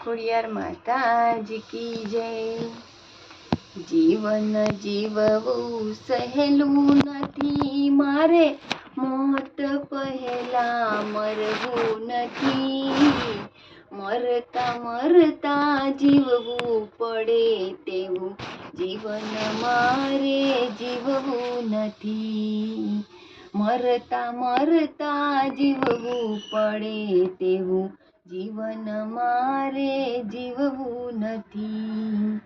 ખોડિયાર માતાજી કી જય. જીવન જીવવું સહેલું નથી, મારે મોત પહેલા મરવું નથી. મરતા મરતા જીવવું પડે તેવું, જીવન મારે જીવવું નથી. મરતા મરતા જીવવું પડે તેવું જીવન મારે જીવવું નથી.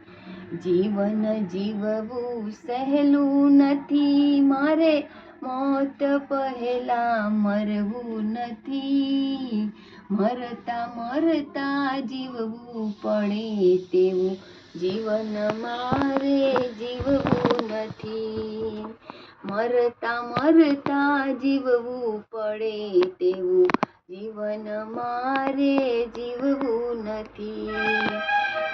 જીવન જીવવું સહેલું નથી. મારે મોત પહેલા મરવું નથી. મરતા મરતા જીવવું પડે તેવું. જીવન મારે જીવવું નથી. મરતા મરતા જીવવું પડે તેવું. જીવન મારે જીવવું નથી.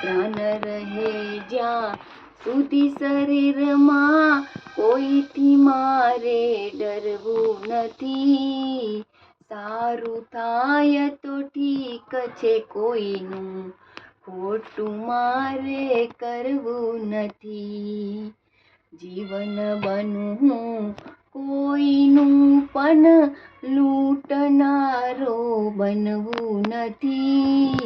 પ્રાણ રહે જ્યાં સુધી શરીરમાં કોઈથી મારે ડરવું નથી. સારું થાય તો ઠીક છે, કોઈનું ખોટું મારે કરવું નથી. જીવન બનવું કોઈનું પણ લૂંટનારો બનવું નથી.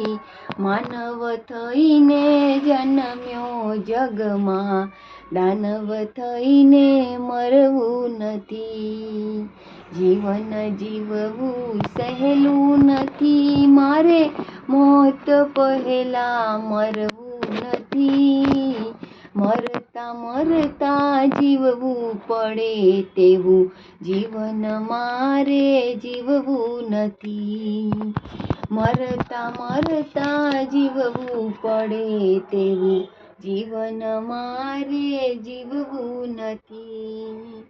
માનવ થઈને જન્મ્યો જગમાં. દાનવ થઈને મરવું નથી. જીવન જીવવું સહેલું નથી. મારે મોત પહેલા મરવું નથી. મરતા મરતા જીવવું પડે તેવું. જીવન મારે જીવવું નથી. મરતા મરતા જીવવું પડે તેવું. જીવન મારે જીવવું નથી.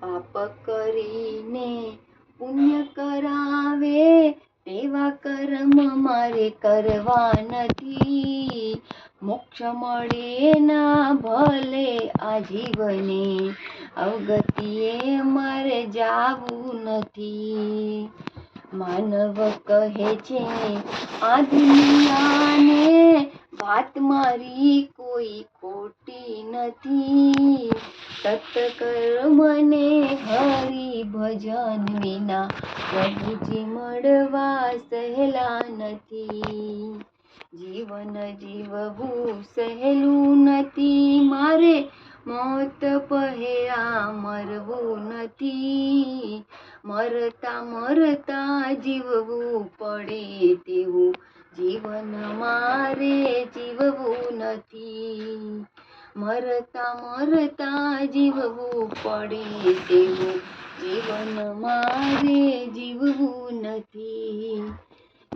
પાપ કરીને પુણ્ય કરાવે તેવા કર્મ મારે કરવા નથી. મોક્ષ મળે ના ભલે આ જીવને અવગતિએ મારે જાવું નથી. માનવ કહે છે આ દુનિયાને વાત મારી કોઈ ખોટી નથી. સત્કર્મને હરિ ભજન વિના પ્રભુજી મળવા સહેલા નથી. જીવન જીવવું સહેલું નથી. મારે મોત પહેરા મરવું નથી. મરતા મરતા જીવવું પડે તેવું. જીવન મારે જીવવું નથી. મરતા મરતા જીવવું પડે તેવું. જીવન મારે જીવવું નથી.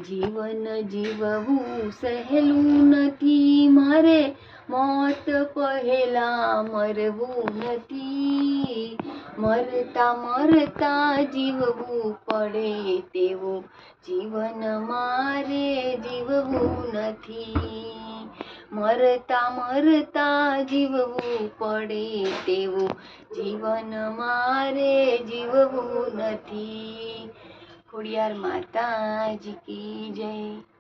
જીવન જીવવું સહેલું નથી મારે. મોત પહેલા મરવું નથી. મરતા મરતા જીવવું પડે તેવું જીવન મારે જીવવું નથી. મરતા મરતા જીવવું પડે તેવું જીવન મારે જીવવું નથી. ખોડિયાર માતાજી કી જય.